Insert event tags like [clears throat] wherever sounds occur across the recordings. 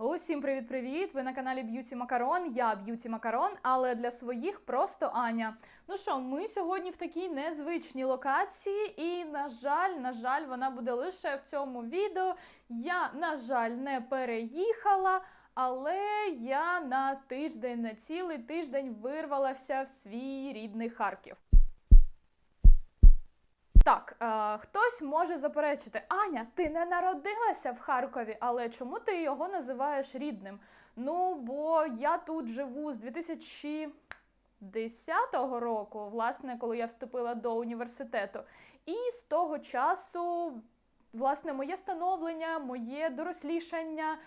Усім привіт-привіт! Ви на каналі Б'юті Макарон. Я Б'юті Макарон, але для своїх просто Аня. Ну що, ми сьогодні в такій незвичній локації, і на жаль, на жаль, вона буде лише в цьому відео. Я, на жаль, не переїхала. Але я на тиждень, на цілий тиждень вирвалася в свій рідний Харків. Так, е, хтось може заперечити, Аня, ти не народилася в Харкові, але чому ти його називаєш рідним? Ну, бо я тут живу з 2010 року, власне, коли я вступила до університету. І з того часу, власне, моє становлення, моє дорослішання,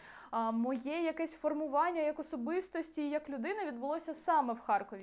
моє якесь формування як особистості, як людини відбулося саме в Харкові.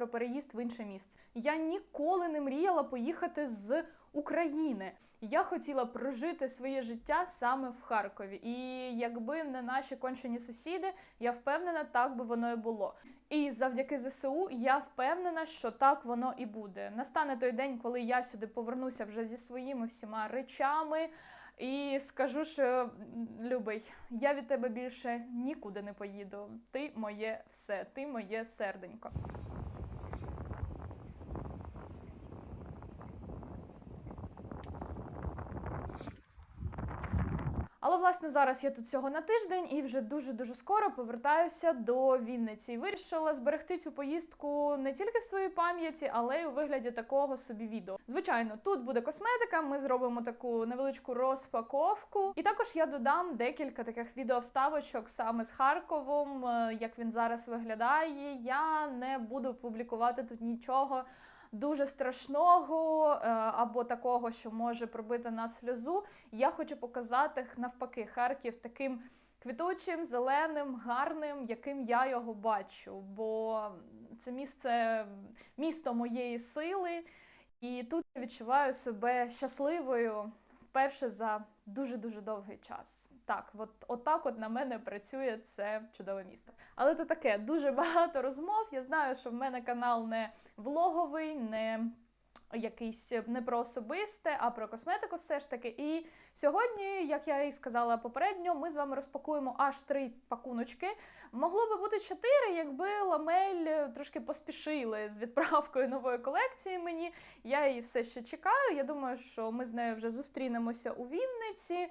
Про переїзд в інше місце. Я ніколи не мріяла поїхати з України. Я хотіла прожити своє життя саме в Харкові. І якби не наші кончені сусіди, я впевнена, так би воно і було. І завдяки ЗСУ я впевнена, що так воно і буде. Настане той день, коли я сюди повернуся вже зі своїми всіма речами. І скажу, що любий, я від тебе більше нікуди не поїду. Ти моє все, ти моє серденько. Але власне зараз я тут всього на тиждень і вже дуже дуже скоро повертаюся до Вінниці. Вирішила зберегти цю поїздку не тільки в своїй пам'яті, але й у вигляді такого собі відео. Звичайно, тут буде косметика. Ми зробимо таку невеличку розпаковку. І також я додам декілька таких відеовставочок саме з Харковом, е, як він зараз виглядає. Я не буду публікувати тут нічого дуже страшного е, або такого, що може пробити на сльозу. Я хочу показати навпаки Харків таким квітучим, зеленим, гарним, яким я його бачу. Бо це місце, місто моєї сили, і тут я відчуваю себе щасливою вперше за дуже дуже довгий час. Так, от отак от на мене працює це чудове місто. Але то таке дуже багато розмов. Я знаю, що в мене канал не влоговий, не якийсь не про особисте, а про косметику все ж таки. І сьогодні, як я і сказала попередньо, ми з вами розпакуємо аж три пакуночки. Могло би бути чотири, якби ламель трошки поспішили з відправкою нової колекції мені. Я її все ще чекаю. Я думаю, що ми з нею вже зустрінемося у Вінниці.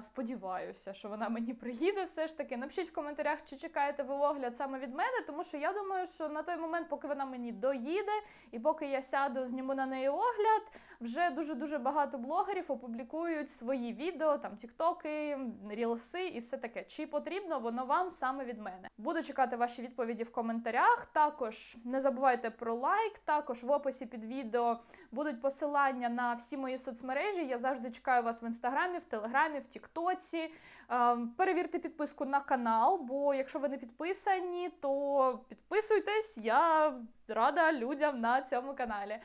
Сподіваюся, що вона мені приїде все ж таки. Напишіть в коментарях, чи чекаєте ви огляд саме від мене, тому що я думаю, що на той момент, поки вона мені доїде, і поки я сяду, зніму на неї огляд, вже дуже дуже багато блогерів опублікують свої відео, там тіктоки, рілси і все таке. Чи потрібно воно вам саме від мене? Буду чекати ваші відповіді в коментарях. Також не забувайте про лайк. Також в описі під відео будуть посилання на всі мої соцмережі. Я завжди чекаю вас в інстаграмі, в телеграмі, в Тіктоці. Ем, Перевірте підписку на канал, бо якщо ви не підписані, то підписуйтесь. Я рада людям на цьому каналі.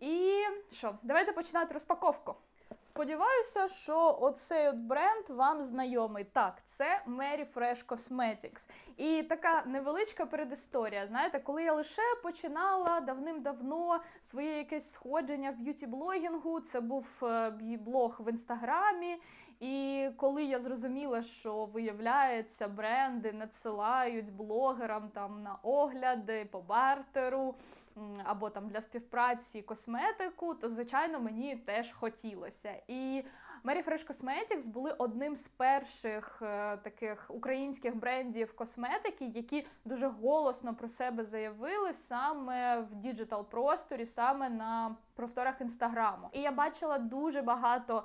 І що, давайте починати розпаковку. Сподіваюся, що оцей от бренд вам знайомий. Так, це Mary Fresh Cosmetics. І така невеличка передісторія. Знаєте, коли я лише починала давним-давно своє якесь сходження в б'юті-блогінгу, це був е, блог в інстаграмі. І коли я зрозуміла, що виявляється, бренди надсилають блогерам там на огляди по бартеру або там для співпраці косметику, то звичайно мені теж хотілося. І Mary Fresh Cosmetics були одним з перших е, таких українських брендів косметики, які дуже голосно про себе заявили саме в діджитал просторі, саме на просторах інстаграму. І я бачила дуже багато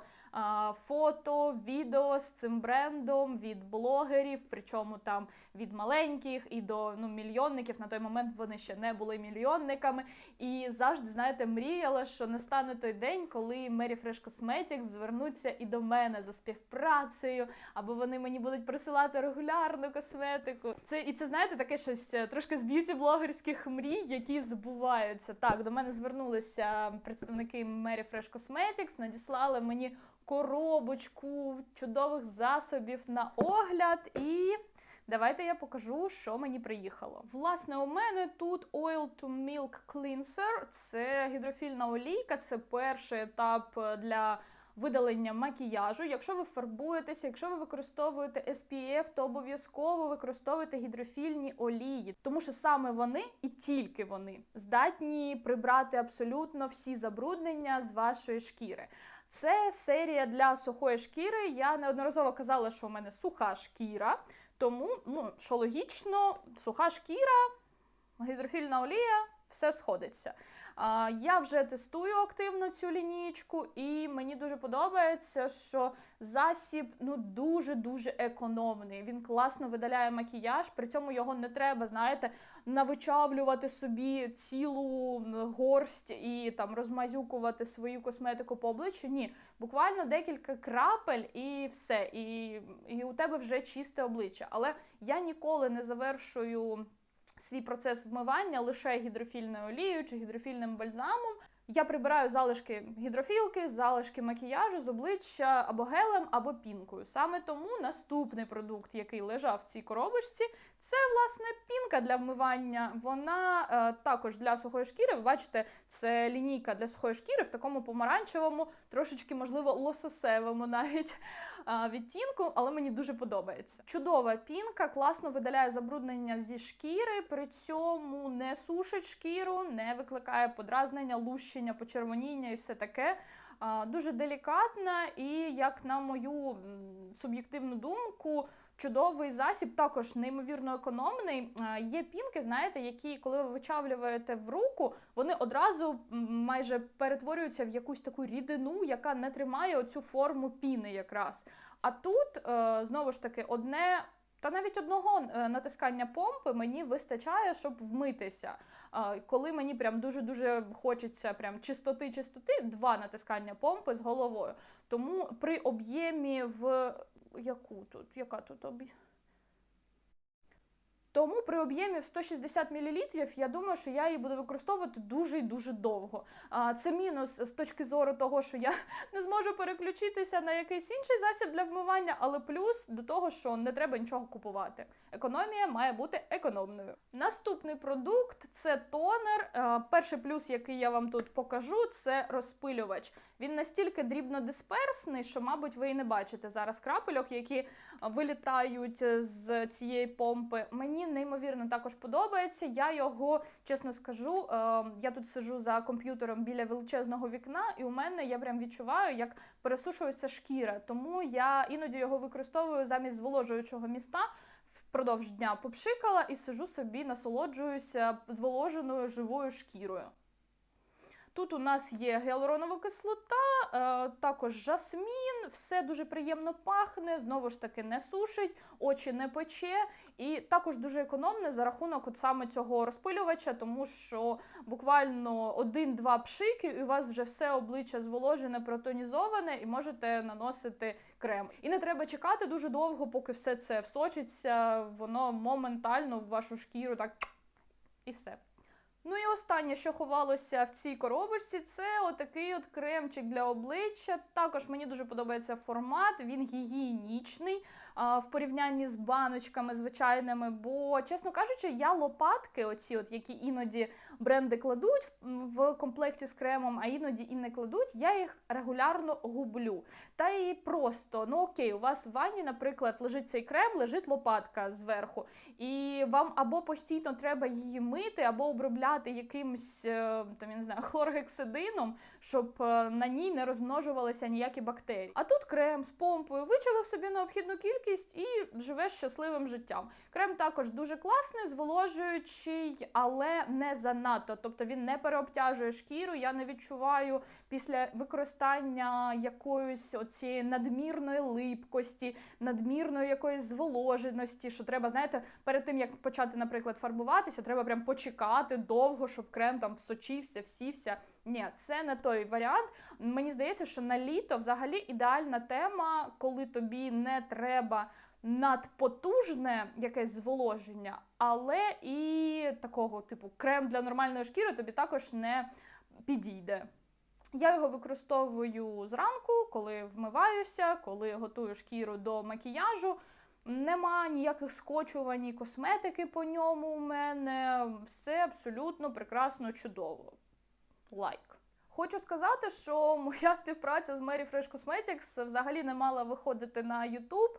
фото, відео з цим брендом від блогерів, причому там від маленьких і до ну мільйонників. На той момент вони ще не були мільйонниками. І завжди, знаєте, мріяла, що настане той день, коли Mary Fresh Cosmetics звернуться і до мене за співпрацею, або вони мені будуть присилати регулярну косметику. Це і це знаєте таке щось е, трошки з б'юті-блогерських мрій, які збуваються. Так, до мене звернулися представники Mary Fresh Cosmetics, надіслали мені коробочку чудових засобів на огляд і. Давайте я покажу, що мені приїхало. Власне, у мене тут Oil to Milk Cleanser. Це гідрофільна олійка, це перший етап для видалення макіяжу. Якщо ви фарбуєтеся, якщо ви використовуєте SPF, то обов'язково використовуйте гідрофільні олії, тому що саме вони і тільки вони здатні прибрати абсолютно всі забруднення з вашої шкіри. Це серія для сухої шкіри. Я неодноразово казала, що у мене суха шкіра. Тому, ну, що логічно, суха шкіра, гідрофільна олія, все сходиться. Я вже тестую активно цю лінійку, і мені дуже подобається, що засіб ну дуже-дуже економний. Він класно видаляє макіяж, при цьому його не треба, знаєте, навичавлювати собі цілу горсть і там розмазюкувати свою косметику по обличчю. Ні, буквально декілька крапель і все. І, і у тебе вже чисте обличчя. Але я ніколи не завершую свій процес вмивання лише гідрофільною олією чи гідрофільним бальзамом. Я прибираю залишки гідрофілки, залишки макіяжу з обличчя або гелем, або пінкою. Саме тому наступний продукт, який лежав в цій коробочці, це власне пінка для вмивання. Вона е, також для сухої шкіри. Ви бачите, це лінійка для сухої шкіри в такому помаранчевому, трошечки, можливо, лососевому навіть відтінку, але мені дуже подобається. Чудова пінка, класно видаляє забруднення зі шкіри, при цьому не сушить шкіру, не викликає подразнення, лущення, почервоніння і все таке. Дуже делікатна і, як на мою суб'єктивну думку, чудовий засіб, також неймовірно економний. Є пінки, знаєте, які, коли ви вичавлюєте в руку, вони одразу майже перетворюються в якусь таку рідину, яка не тримає оцю форму піни якраз. А тут е, знову ж таки одне. Та навіть одного е, натискання помпи мені вистачає, щоб вмитися. Коли мені прям дуже дуже хочеться прям чистоти, чистоти, два натискання помпи з головою. Тому при об'ємі в яку тут? Яка тут об'єм? Тому при об'ємі в 160 мл я думаю, що я її буду використовувати дуже і дуже довго. Це мінус з точки зору того, що я [laughs] не зможу переключитися на якийсь інший засіб для вмивання, але плюс до того, що не треба нічого купувати. Економія має бути економною. Наступний продукт це тонер. Перший плюс, який я вам тут покажу, це розпилювач. Він настільки дрібнодисперсний, що, мабуть, ви і не бачите зараз крапельок, які е, вилітають з цієї помпи. Мені неймовірно також подобається. Я його, чесно скажу, е, я тут сижу за комп'ютером біля величезного вікна, і у мене я прям відчуваю, як пересушується шкіра. Тому я іноді його використовую замість зволожуючого міста. Впродовж дня попшикала і сижу собі, насолоджуюся зволоженою живою шкірою. Тут у нас є гіалуронова кислота, е, також жасмін, все дуже приємно пахне, знову ж таки не сушить, очі не пече, і також дуже економне за рахунок от саме цього розпилювача, тому що буквально один-два пшики, і у вас вже все обличчя зволожене, протонізоване, і можете наносити крем. І не треба чекати дуже довго, поки все це всочиться, воно моментально в вашу шкіру так і все. Ну і останнє, що ховалося в цій коробочці, це отакий от кремчик для обличчя. Також мені дуже подобається формат, він гігієнічний в порівнянні з баночками звичайними. Бо, чесно кажучи, я лопатки, оці, от які іноді бренди кладуть в комплекті з кремом, а іноді і не кладуть, я їх регулярно гублю. Та і просто, ну окей, у вас в ванні, наприклад, лежить цей крем, лежить лопатка зверху, і вам або постійно треба її мити, або обробляти якимсь е, там я не знаю [laughs] хлоргексидином, щоб е, на ній не розмножувалися ніякі бактерії. А тут крем з помпою вичавив собі необхідну кількість і живеш щасливим життям. Крем також дуже класний, зволожуючий, але не занадто. Тобто він не переобтяжує шкіру. Я не відчуваю після використання якоїсь оцієї надмірної липкості, надмірної якоїсь зволоженості, що треба, знаєте, перед тим як почати, наприклад, фарбуватися, треба прям почекати довго, щоб крем там всочився, всівся. Ні, це не той варіант. Мені здається, що на літо взагалі ідеальна тема, коли тобі не треба надпотужне якесь зволоження, але і такого типу крем для нормальної шкіри тобі також не підійде. Я його використовую зранку, коли вмиваюся, коли готую шкіру до макіяжу. Нема ніяких скочувань, косметики по ньому у мене. Все абсолютно прекрасно, чудово. Лайк. Хочу сказати, що [laughs] моя співпраця з Mary Fresh Cosmetics взагалі не мала виходити на YouTube,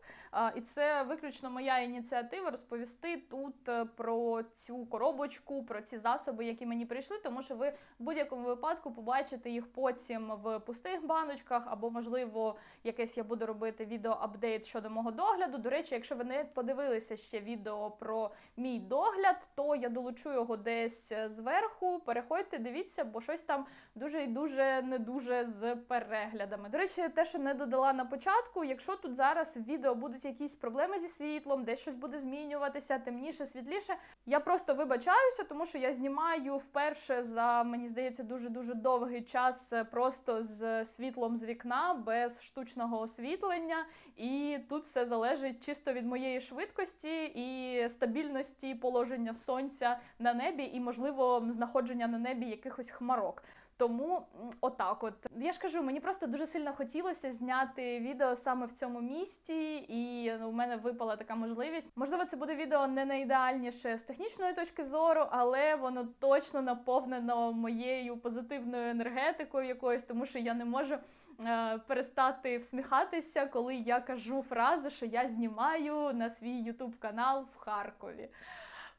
і це виключно моя ініціатива розповісти тут е, про цю коробочку, про ці засоби, які мені прийшли, тому що ви в будь-якому випадку побачите їх потім в пустих баночках, або, можливо, якесь я буду робити відео-апдейт щодо мого догляду. До речі, якщо ви не подивилися ще відео про мій догляд, то я долучу його десь е, зверху. Переходьте, дивіться, бо щось там дуже і дуже не дуже з переглядами. До речі, те, що не додала на початку, якщо тут зараз в відео будуть якісь проблеми зі світлом, десь щось буде змінюватися, темніше, світліше. Я просто вибачаюся, тому що я знімаю вперше за мені здається дуже дуже довгий час просто з світлом з вікна, без штучного освітлення, і тут все залежить чисто від моєї швидкості і стабільності положення сонця на небі, і можливо знаходження на небі якихось хмарок. Тому отак, от я ж кажу, мені просто дуже сильно хотілося зняти відео саме в цьому місті, і ну, у мене випала така можливість. Можливо, це буде відео не найідеальніше з технічної точки зору, але воно точно наповнено моєю позитивною енергетикою якоюсь, тому що я не можу. е, Перестати всміхатися, коли я кажу фразу, що я знімаю на свій ютуб канал в Харкові.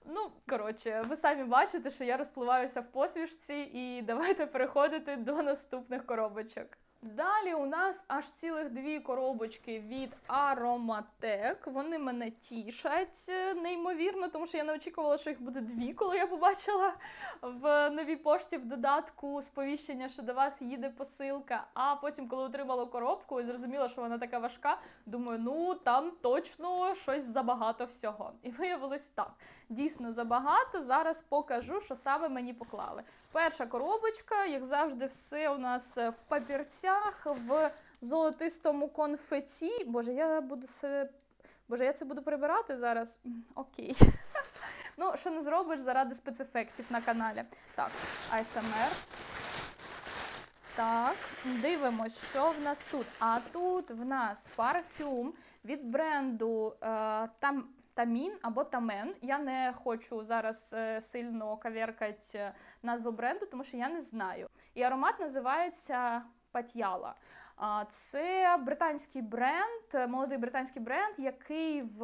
Ну, коротше, ви самі бачите, що я розпливаюся в посмішці, і давайте переходити до наступних коробочок. Далі у нас аж цілих дві коробочки від Aromatec. Вони мене тішать е, неймовірно, тому що я не очікувала, що їх буде дві, коли я побачила в новій пошті в додатку сповіщення, що до вас їде посилка. А потім, коли отримала коробку і зрозуміла, що вона така важка, думаю, ну там точно щось забагато всього. І виявилось так. Дійсно забагато. Зараз покажу, що саме мені поклали. Перша коробочка, як завжди, все у нас е, в папірцях, в золотистому конфеті. Боже, я буду це. Боже, я це буду прибирати зараз. Окей. [laughs] Ну, що не зробиш заради спецефектів на каналі. Так, ASMR. Так, дивимось, що в нас тут. А тут в нас парфюм від бренду е, там. Тамін або Тамен. Я не хочу зараз е, сильно каверкати назву бренду, тому що я не знаю. І аромат називається Патьяла. Це британський бренд, е, молодий британський бренд, який в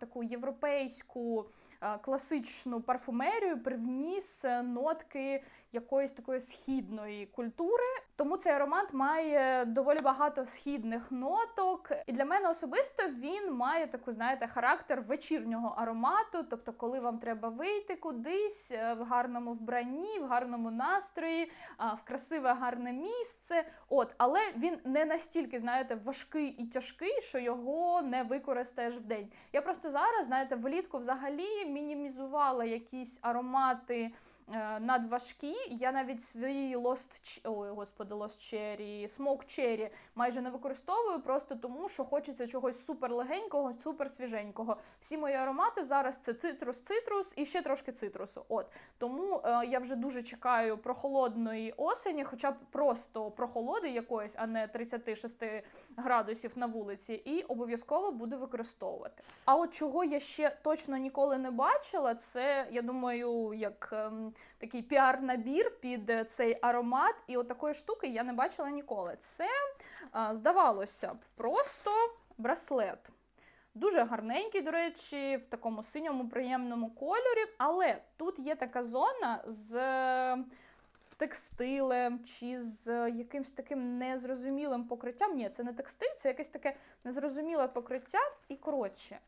таку європейську е, класичну парфумерію привніс е, нотки якоїсь такої східної культури. Тому цей аромат має доволі багато східних ноток. І для мене особисто він має таку, знаєте, характер вечірнього аромату. Тобто, коли вам треба вийти кудись е, в гарному вбранні, в гарному настрої, в красиве гарне місце. От, але він не настільки, знаєте, важкий і тяжкий, що його не використаєш в день. Я просто зараз, знаєте, влітку взагалі мінімізувала якісь аромати е, надважкі. Я навіть свої Lost, ой, господи, Lost Cherry, Smoke Cherry майже не використовую, просто тому, що хочеться чогось супер легенького, супер свіженького. Всі мої аромати зараз це цитрус, цитрус і ще трошки цитрусу. От тому е, я вже дуже чекаю прохолодної осені, хоча б просто прохолоди якоїсь, а не 36 градусів на вулиці, і обов'язково буду використовувати. А от чого я ще точно ніколи не бачила, це я думаю, як ем, такий піар-набір під е, цей аромат. І от такої штуки я не бачила ніколи. Це, е, здавалося б, просто браслет. Дуже гарненький, до речі, в такому синьому приємному кольорі. Але тут є така зона з е, текстилем чи з якимось таким незрозумілим покриттям. Ні, це не текстиль, це якесь таке незрозуміле покриття. І коротше,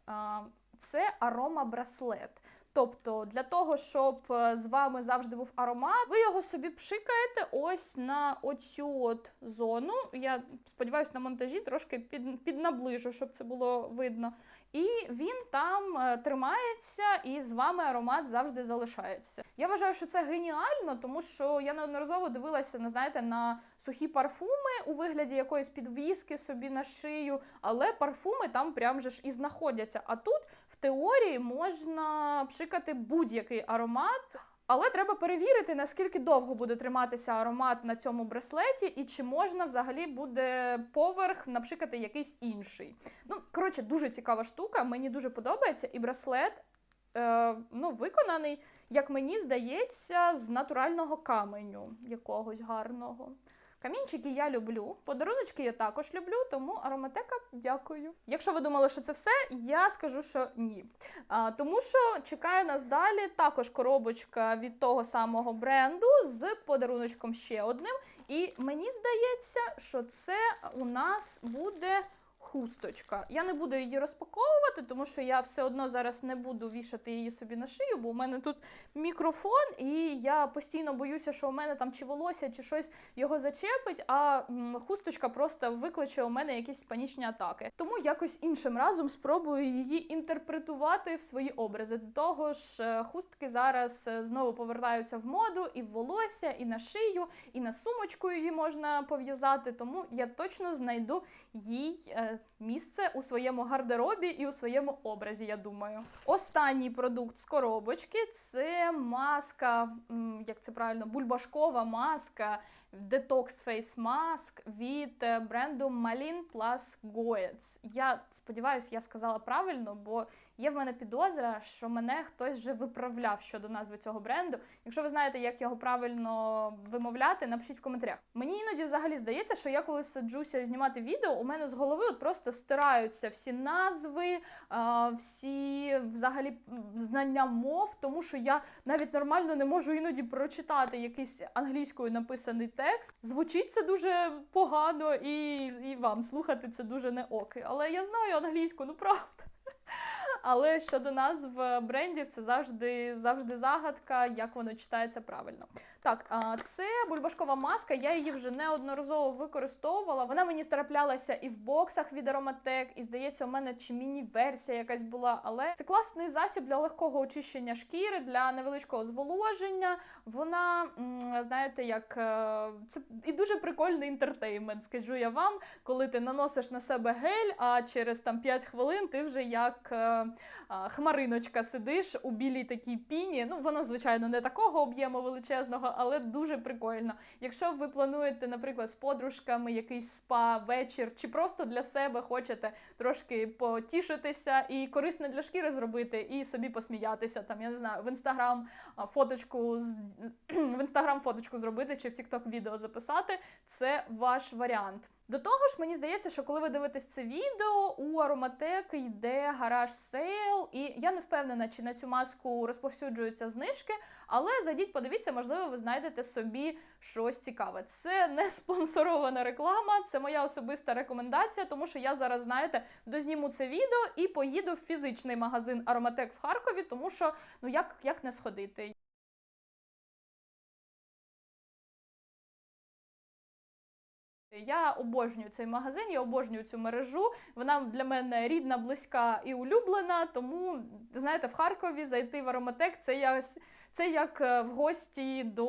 це арома браслет. Тобто, для того, щоб е, з вами завжди був аромат, ви його собі пшикаєте ось на оцю от зону. Я сподіваюся, на монтажі трошки під, піднаближу, щоб це було видно. І він там е, тримається, і з вами аромат завжди залишається. Я вважаю, що це геніально, тому що я неодноразово дивилася на знаєте на сухі парфуми у вигляді якоїсь підвіски собі на шию, але парфуми там прям же ж і знаходяться. А тут в теорії можна пшикати будь-який аромат. Але треба перевірити, наскільки довго буде триматися аромат на цьому браслеті, і чи можна взагалі буде поверх напшикати якийсь інший. Ну, коротше, дуже цікава штука, мені дуже подобається, і браслет е, ну, виконаний, як мені здається, з натурального каменю якогось гарного. Камінчики я люблю, подаруночки я також люблю, тому ароматека дякую. Якщо ви думали, що це все, я скажу, що ні. А, тому що чекає нас далі також коробочка від того самого бренду з подаруночком ще одним. І мені здається, що це у нас буде. Хусточка. Я не буду її розпаковувати, тому що я все одно зараз не буду вішати її собі на шию, бо у мене тут мікрофон, і я постійно боюся, що у мене там чи волосся, чи щось його зачепить, а хусточка просто викличе у мене якісь панічні атаки. Тому якось іншим разом спробую її інтерпретувати в свої образи. До того ж, е, хустки зараз е, знову повертаються в моду і в волосся, і на шию, і на сумочку її можна пов'язати. Тому я точно знайду їй е, місце у своєму гардеробі і у своєму образі. Я думаю. Останній продукт з коробочки це маска, як це правильно, бульбашкова маска. Detox Face Mask від е, бренду Malin Plus Goetz. Я сподіваюся, я сказала правильно, бо є в мене підозра, що мене хтось вже виправляв щодо назви цього бренду. Якщо ви знаєте, як його правильно вимовляти, напишіть в коментарях. Мені іноді взагалі здається, що я коли саджуся знімати відео, у мене з голови от просто стираються всі назви, всі взагалі знання мов, тому що я навіть нормально не можу іноді прочитати якийсь англійською написаний текст. Звучить це дуже погано, і, і вам слухати це дуже не оки. Але я знаю англійську, ну правда. Але щодо назв брендів, це завжди завжди загадка, як воно читається правильно. Так, це бульбашкова маска. Я її вже неодноразово використовувала. Вона мені траплялася і в боксах від Aromatec, і здається, у мене чи міні-версія якась була. Але це класний засіб для легкого очищення шкіри, для невеличкого зволоження. Вона, знаєте, як е, це і дуже прикольний інтертеймент, скажу я вам, коли ти наносиш на себе гель, а через там 5 хвилин ти вже як е, хмариночка сидиш у білій такій піні. Ну, воно, звичайно, не такого об'єму величезного, але дуже прикольно. Якщо ви плануєте, наприклад, з подружками якийсь спа вечір, чи просто для себе хочете трошки потішитися і корисне для шкіри зробити, і собі посміятися, там, я не знаю, в інстаграм фоточку з [clears throat] в інстаграм фоточку зробити чи в Тікток відео записати, це ваш варіант. До того ж, мені здається, що коли ви дивитесь це відео, у Aromatec йде гараж сейл, і я не впевнена, чи на цю маску розповсюджуються знижки, але зайдіть, подивіться, можливо, ви знайдете собі щось цікаве. Це не спонсорована реклама, це моя особиста рекомендація, тому що я зараз, знаєте, дозніму це відео і поїду в фізичний магазин Aromatec в Харкові, тому що ну як, як не сходити. Я обожнюю цей магазин, я обожнюю цю мережу. Вона для мене рідна, близька і улюблена. Тому знаєте, в Харкові зайти в Ароматек це як, це як е, в гості до,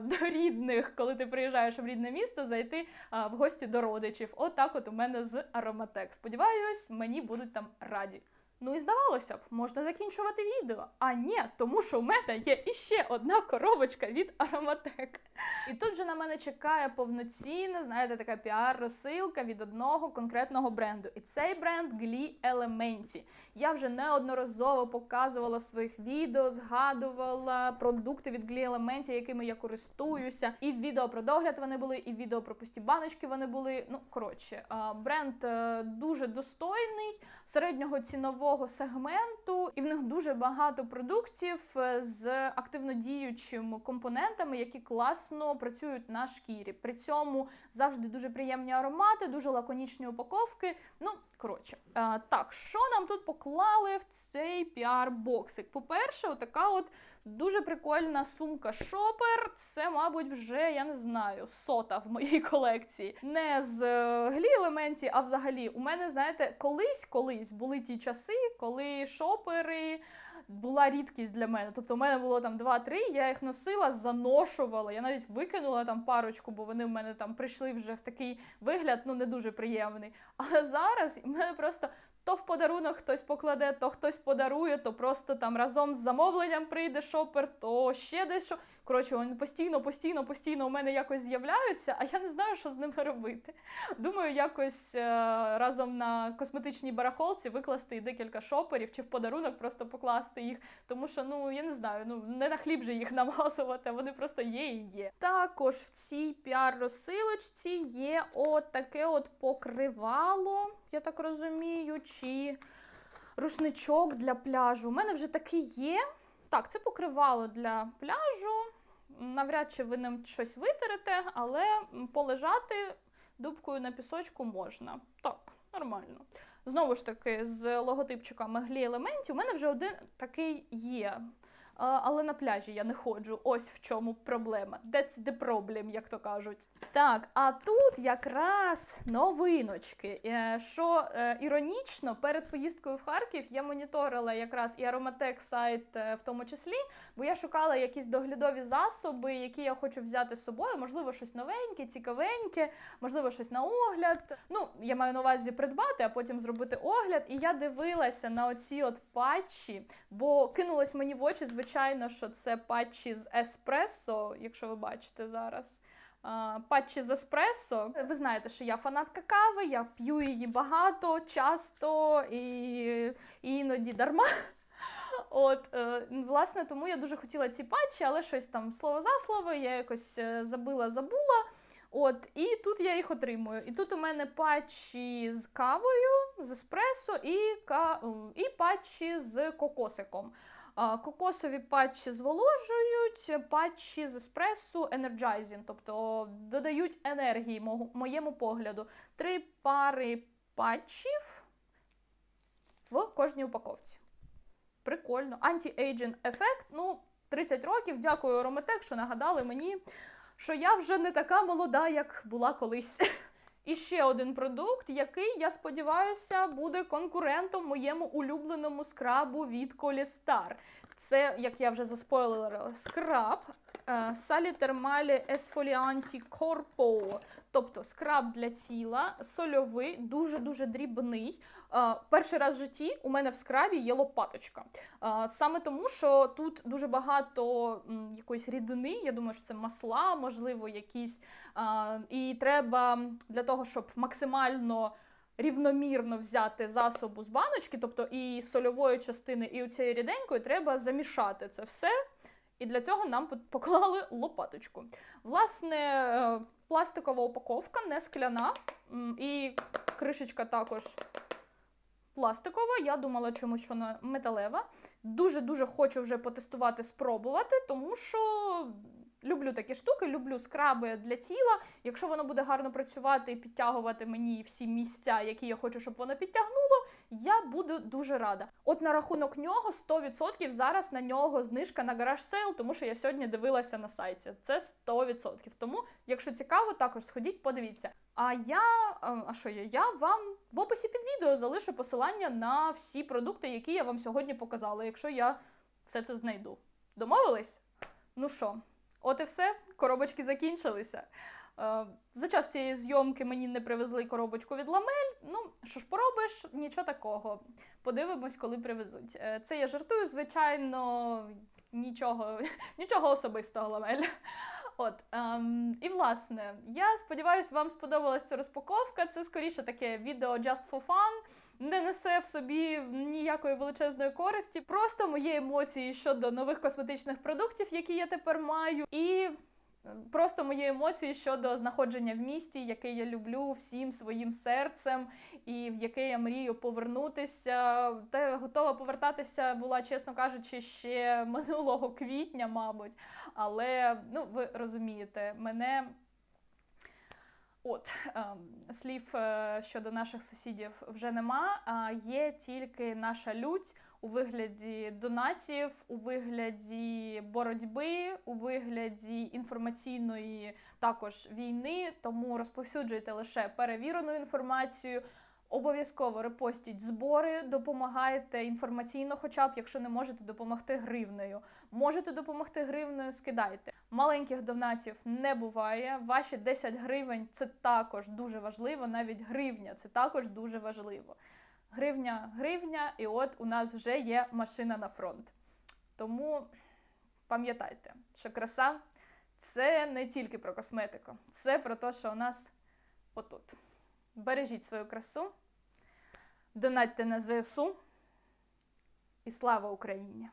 [laughs] до рідних, коли ти приїжджаєш в рідне місто, зайти в гості до родичів. Отак, от у мене з Ароматек. Сподіваюсь, мені будуть там раді. Ну і здавалося б, можна закінчувати відео. А ні, тому що в мене є іще одна коробочка від Ароматек. І тут же на мене чекає повноцінна, знаєте, така піар-розсилка від одного конкретного бренду. І цей бренд Glee Elementi. Я вже неодноразово показувала в своїх відео, згадувала продукти від Glee Elementi, якими я користуюся. І в відео про догляд вони були, і в відео про пусті баночки вони були. Ну, коротше, бренд е, дуже достойний середнього цінового сегменту, і в них дуже багато продуктів е, з активно діючими компонентами, які класно працюють на шкірі. При цьому завжди дуже приємні аромати, дуже лаконічні упаковки. Ну, коротше, е, так, що нам тут поклали в цей піар-боксик? По-перше, отака от. Дуже прикольна сумка шопер. Це, мабуть, вже я не знаю, сота в моїй колекції. Не з е, глі елементі, а взагалі, у мене, знаєте, колись колись були ті часи, коли шопери. Була рідкість для мене. Тобто, у мене було там 2-3, я їх носила, заношувала. Я навіть викинула там парочку, бо вони в мене там прийшли вже в такий вигляд, ну не дуже приємний. Але зараз в мене просто то в подарунок хтось покладе, то хтось подарує, то просто там разом з замовленням прийде шопер, то ще десь що. Коротше, вони постійно, постійно, постійно у мене якось з'являються, а я не знаю, що з ними робити. Думаю, якось е, разом на косметичній барахолці викласти декілька шоперів чи в подарунок просто покласти їх. Тому що, ну я не знаю, ну не на хліб же їх намазувати, вони просто є і є. Також в цій піар-розсилочці є от таке от покривало, я так розумію, чи рушничок для пляжу. У мене вже такий є. Так, це покривало для пляжу. Навряд чи ви ним щось витерете, але полежати дубкою на пісочку можна. Так, нормально. Знову ж таки, з логотипчиками глі елементів. У мене вже один такий є. Але на пляжі я не ходжу. Ось в чому проблема. That's the problem, як то кажуть. Так, а тут якраз новиночки. Е, Що е, іронічно, перед поїздкою в Харків я моніторила якраз і Ароматек сайт е, в тому числі, бо я шукала якісь доглядові засоби, які я хочу взяти з собою. Можливо, щось новеньке, цікавеньке, можливо, щось на огляд. Ну, я маю на увазі придбати, а потім зробити огляд. І я дивилася на оці от патчі, бо кинулось мені в очі, звичайно, що це патчі з еспресо, якщо ви бачите зараз. Патчі з еспресо. Ви знаєте, що я фанатка кави, я п'ю її багато, часто і, і іноді дарма. От, е, власне, тому я дуже хотіла ці патчі, але щось там слово за слово, я якось е, забила, забула. От, і тут я їх отримую. І тут у мене патчі з кавою, з еспресо і, і патчі з кокосиком. Кокосові патчі зволожують, патчі з еспресо енерджайзінг, тобто додають енергії моєму погляду. Три пари патчів в кожній упаковці. Прикольно. Anti-aging ефект. Ну, 30 років. Дякую Ароматек, що нагадали мені, що я вже не така молода, як була колись. [laughs] І ще один продукт, який, я сподіваюся, буде конкурентом моєму улюбленому скрабу від Колістар. Це, як я вже заспойлерила, скраб Салі Термалі Есфоліанті Корпо. Тобто скраб для тіла, сольовий, дуже-дуже дрібний. Е, Перший раз в житті у мене в скрабі є лопаточка. Е, Саме тому, що тут дуже багато якоїсь рідини, я думаю, що це масла, можливо, якісь. е, І треба для того, щоб максимально рівномірно взяти засобу з баночки, тобто і сольової частини, і у цієї ріденької, треба замішати це все. І для цього нам поклали лопаточку. Власне, е, пластикова упаковка, не скляна, і кришечка також пластикова. Я думала, чомусь вона металева. Дуже-дуже хочу вже потестувати, спробувати, тому що люблю такі штуки, люблю скраби для тіла. Якщо воно буде гарно працювати і підтягувати мені всі місця, які я хочу, щоб воно підтягнуло, я буду дуже рада. От на рахунок нього 100% зараз на нього знижка на гараж сейл, тому що я сьогодні дивилася на сайті. Це 100%. Тому, якщо цікаво, також сходіть, подивіться. А я, а що я? Я вам в описі під відео залишу посилання на всі продукти, які я вам сьогодні показала, якщо я все це знайду. Домовились? Ну що, от і все. коробочки закінчилися. Е, За час цієї зйомки мені не привезли коробочку від ламель. Ну, що ж поробиш, нічого такого. Подивимось, коли привезуть. Е, Це я жартую, звичайно, нічого, [laughs] нічого особистого ламель. От, ем, і власне, я сподіваюся, вам сподобалася ця розпаковка. Це скоріше таке відео just for fun, не несе в собі ніякої величезної користі. Просто мої емоції щодо нових косметичних продуктів, які я тепер маю, і Просто мої емоції щодо знаходження в місті, яке я люблю всім своїм серцем, і в яке я мрію повернутися. Та готова повертатися була, чесно кажучи, ще [laughs] минулого квітня, мабуть. Але ну, ви розумієте, мене. От ем, слів е, щодо наших сусідів вже нема. А є тільки наша лють у вигляді донатів, у вигляді боротьби, у вигляді інформаційної також війни. Тому розповсюджуйте лише перевірену інформацію. Обов'язково репостіть збори, допомагайте інформаційно, хоча б якщо не можете допомогти гривнею. Можете допомогти гривнею, скидайте. Маленьких донатів не буває. Ваші 10 гривень це також дуже важливо. Навіть гривня це також дуже важливо. Гривня, гривня, і от у нас вже є машина на фронт. Тому пам'ятайте, що краса це не тільки про косметику, це про те, що у нас отут. Бережіть свою красу, донатьте на ЗСУ і слава Україні!